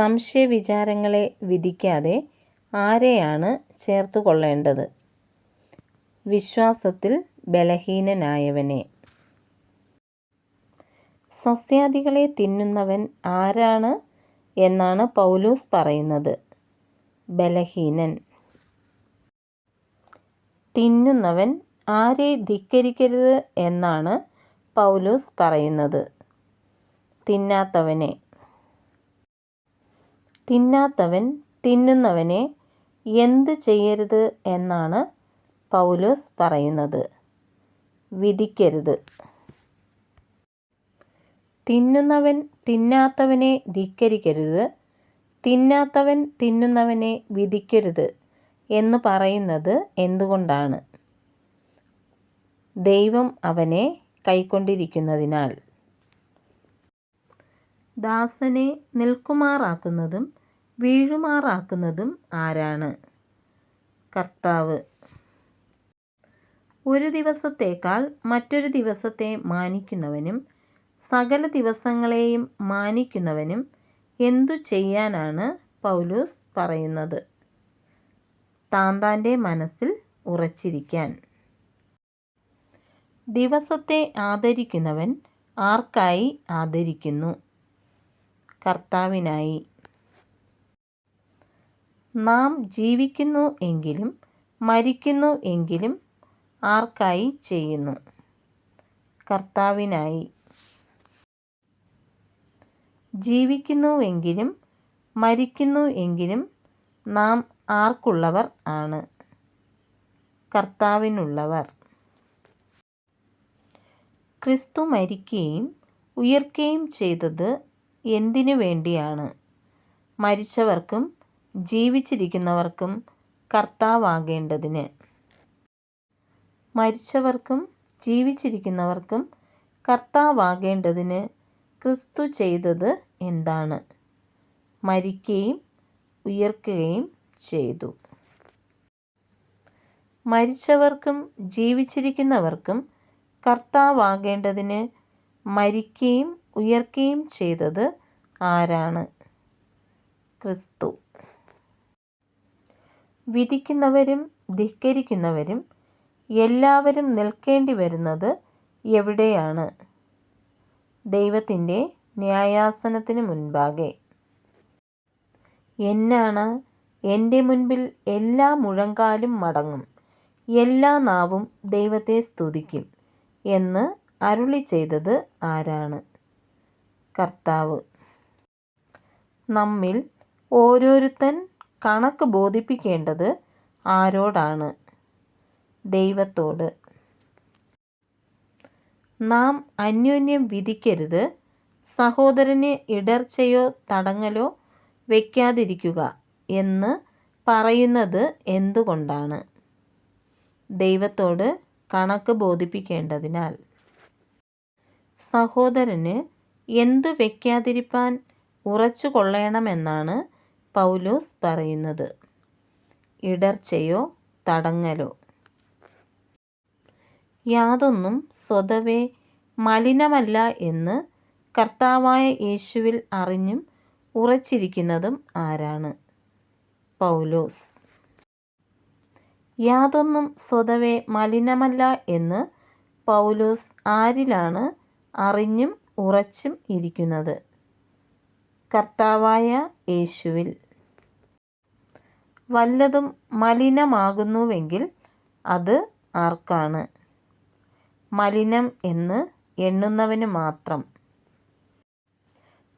സംശയവിചാരങ്ങളെ വിധിക്കാതെ ആരെയാണ് ചേർത്തുകൊള്ളേണ്ടത്? വിശ്വാസത്തിൽ ബലഹീനനായവനെ. സസ്യാദികളെ തിന്നുന്നവൻ ആരാണ് എന്നാണ് പൗലൂസ് പറയുന്നത്. ബലഹീനൻ. തിന്നുന്നവൻ ആരെ ധിക്കരിക്കരുത് എന്നാണ് പൗലൂസ് പറയുന്നത്. തിന്നാത്തവനെ. തിന്നാത്തവൻ തിന്നുന്നവനെ എന്ത് ചെയ്യരുത് എന്നാണ് പൗലോസ് പറയുന്നത്. വിധിക്കരുത്. തിന്നുന്നവൻ തിന്നാത്തവനെ ധിക്കരിക്കരുത്. തിന്നാത്തവൻ തിന്നുന്നവനെ വിധിക്കരുത് എന്ന് പറയുന്നത് എന്തുകൊണ്ടാണ്? ദൈവം അവനെ കൈക്കൊണ്ടിരിക്കുന്നതിനാൽ. ദാസനെ നിൽക്കുമാറാക്കുന്നതും വീഴുമാറാക്കുന്നതും ആരാണ്? കർത്താവ്. ഒരു ദിവസത്തേക്കാൾ മറ്റൊരു ദിവസത്തെ മാനിക്കുന്നവനും സകല ദിവസങ്ങളെയും മാനിക്കുന്നവനും എന്തു ചെയ്യാനാണ് പൗലൂസ് പറയുന്നത്? താന്താന്റെ മനസ്സിൽ ഉറച്ചിരിക്കാൻ. ദിവസത്തെ ആദരിക്കുന്നവൻ ആർക്കായി ആദരിക്കുന്നു? കർത്താവിനായി. നാം ജീവിക്കുന്നു എങ്കിലും മരിക്കുന്നു എങ്കിലും ആർക്കായി ചെയ്യുന്നു? കർത്താവിനായി. ജീവിക്കുന്നുവെങ്കിലും മരിക്കുന്നു എങ്കിലും നാം ആർക്കുള്ളവർ ആണ്. കർത്താവിനുള്ളവർ. ക്രിസ്തു മരിക്കുകയും ഉയർക്കുകയും ചെയ്തത് എന്തിനു വേണ്ടിയാണ്? മരിച്ചവർക്കും ജീവിച്ചിരിക്കുന്നവർക്കും കർത്താവാകേണ്ടതിന്. മരിച്ചവർക്കും ജീവിച്ചിരിക്കുന്നവർക്കും കർത്താവാകേണ്ടതിന് ക്രിസ്തു ചെയ്തത് എന്താണ്? മരിക്കുകയും ഉയർക്കുകയും ചെയ്തു. മരിച്ചവർക്കും ജീവിച്ചിരിക്കുന്നവർക്കും കർത്താവാകേണ്ടതിന് മരിക്കുകയും ഉയർക്കുകയും ചെയ്തത് ആരാണ്? ക്രിസ്തു. വിധിക്കുന്നവരും ധിക്കരിക്കുന്നവരും എല്ലാവരും നിൽക്കേണ്ടി വരുന്നത് എവിടെയാണ്? ദൈവത്തിന്റെ ന്യായാസനത്തിന് മുൻപാകെ. എന്നാണ് എന്റെ മുൻപിൽ എല്ലാ മുഴങ്കാലും മടങ്ങും. എല്ലാ നാവും ദൈവത്തെ സ്തുതിക്കും എന്ന് അരുളി ചെയ്തത് ആരാണ്? കർത്താവ്. നമ്മിൽ ഓരോരുത്തൻ കണക്ക് ബോധിപ്പിക്കേണ്ടത് ആരോടാണ്? ദൈവത്തോട്. നാം അന്യോന്യം വിധിക്കരുത്. സഹോദരന് ഇടർച്ചയോ തടങ്ങലോ വയ്ക്കാതിരിക്കുക എന്ന് പറയുന്നത് എന്തുകൊണ്ടാണ്? ദൈവത്തോട് കണക്ക് ബോധിപ്പിക്കേണ്ടതിനാൽ. സഹോദരന് എന്തു വയ്ക്കാതിരിപ്പാൻ ഉറച്ചു കൊള്ളണമെന്നാണ് പൗലോസ് പറയുന്നത് ഇടർച്ചയോ തടങ്ങലോ? യാതൊന്നും സ്വതവേ മലിനമല്ല എന്ന് കർത്താവായ യേശുവിൽ അറിഞ്ഞും ഉറച്ചിരിക്കുന്നതും ആരാണ്? പൗലോസ്. യാതൊന്നും സ്വതവേ മലിനമല്ല എന്ന് പൗലോസ് ആരിലാണ് അറിഞ്ഞും ഉറച്ചും ഇരിക്കുന്നത്? കർത്താവായ യേശുവിൽ. വല്ലതും മലിനമാകുന്നുവെങ്കിൽ അത് ആർക്കാണ്? മലിനം എന്ന് എണ്ണുന്നവന് മാത്രം.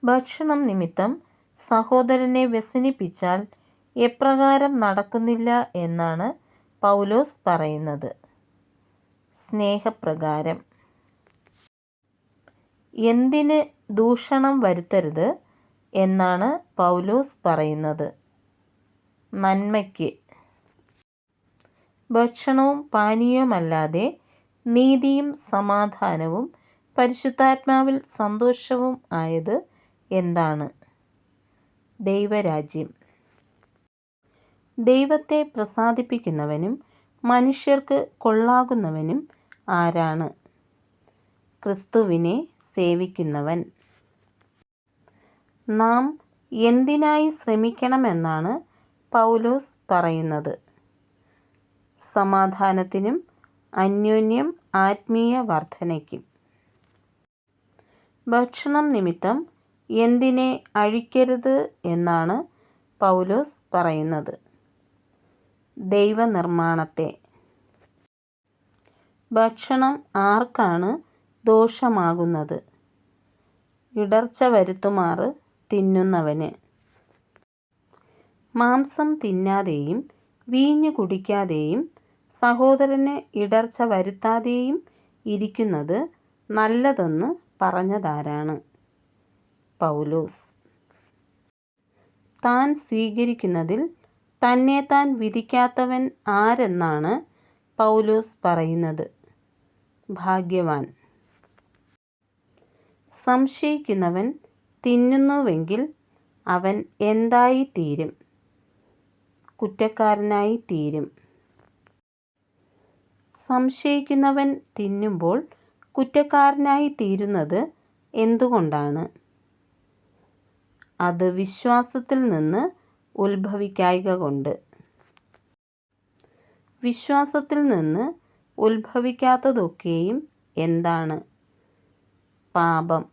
ഭക്ഷണം നിമിത്തം സഹോദരനെ വ്യസനിപ്പിച്ചാൽ എപ്രകാരം നടക്കുന്നില്ല എന്നാണ് പൗലോസ് പറയുന്നത്. സ്നേഹപ്രകാരം. എന്തിന് ദൂഷണം വരുത്തരുത്? എന്നാണ് പൗലോസ് പറയുന്നത്. നന്മയ്ക്ക്. ഭക്ഷണവും പാനീയവുമല്ലാതെ നീതിയും സമാധാനവും പരിശുദ്ധാത്മാവിൽ സന്തോഷവും ആയത് എന്താണ്? ദൈവരാജ്യം. ദൈവത്തെ പ്രസാദിപ്പിക്കുന്നവനും മനുഷ്യർക്ക് കൊള്ളാകുന്നവനും ആരാണ്? ക്രിസ്തുവിനെ സേവിക്കുന്നവൻ. നാം എന്തിനായി ശ്രമിക്കണമെന്നാണ് പൗലോസ് പറയുന്നത്. സമാധാനത്തിനും അന്യോന്യം ആത്മീയ വർധനയ്ക്കും. ഭക്ഷണം നിമിത്തം എന്തിനെ അഴിക്കരുത് എന്നാണ് പൗലോസ് പറയുന്നത്. ദൈവനിർമ്മാണത്തെ. ഭക്ഷണം ആർക്കാണ് ദോഷമാകുന്നത്? ഇടർച്ച വരുത്തുമാറ് തിന്നുന്നവന്. മാംസം തിന്നാതെയും വീഞ്ഞു കുടിക്കാതെയും സഹോദരന് ഇടർച്ച വരുത്താതെയും ഇരിക്കുന്നത് നല്ലതെന്ന് പറഞ്ഞതാരാണ്? പൗലോസ്. താൻ സ്വീകരിക്കുന്നതിൽ തന്നെ താൻ വിധിക്കാത്തവൻ ആരെന്നാണ് പൗലോസ് പറയുന്നത്? ഭാഗ്യവാൻ. സംശയിക്കുന്നവൻ തിന്നുന്നുവെങ്കിൽ അവൻ എന്തായി തീരും കുറ്റക്കാരനായി തീരും സംശയിക്കുന്നവൻ തിന്നുമ്പോൾ കുറ്റക്കാരനായി തീരുന്നത് എന്തുകൊണ്ടാണ്? അത് വിശ്വാസത്തിൽ നിന്ന് ഉത്ഭവിക്കായിക കൊണ്ട്. വിശ്വാസത്തിൽ നിന്ന് ഉത്ഭവിക്കാത്തതൊക്കെയും എന്താണ്? പാപം.